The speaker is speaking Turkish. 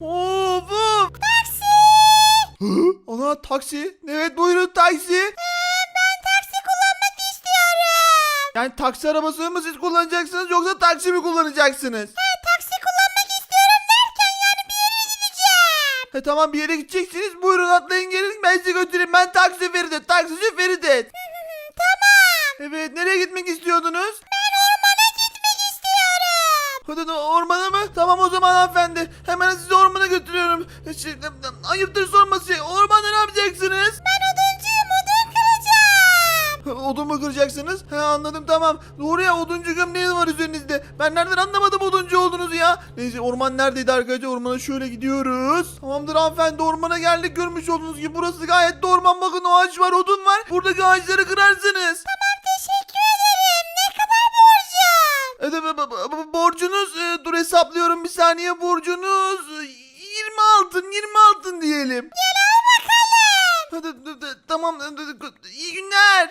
Of of. Taksi. Hı? Ana taksi. Evet buyurun taksi. Ben taksi kullanmak istiyorum. Yani taksi arabasını mı siz kullanacaksınız yoksa taksi mi kullanacaksınız? Ha, taksi kullanmak istiyorum derken yani bir yere gideceğim. He tamam bir yere gideceksiniz. Buyurun atlayın gelin ben sizi götüreyim. Ben taksi Feridun. Taksici Feridun. Tamam. Evet nereye gitmek istiyordunuz? Ben Hadi ormana mı? Tamam o zaman hanımefendi. Hemen sizi ormana götürüyorum. Şey, ayıptır sorması. Ormanda ne yapacaksınız? Ben oduncuyum odun kıracağım. Odun mu kıracaksınız? He anladım tamam. Doğru ya oduncu gömleği var üzerinizde. Ben nereden anlamadım oduncu olduğunuzu ya. Neyse orman neredeydi arkadaşlar? Ormana şöyle gidiyoruz. Tamamdır hanımefendi ormana geldik. Görmüş olduğunuz gibi burası gayet de orman. Bakın o ağaç var odun var. Buradaki ağaçları kırarsınız. Teşekkür borcunuz e, dur hesaplıyorum bir saniye borcunuz e, 20 altın 20 altın diyelim. Gel al bakalım. Tamam iyi günler.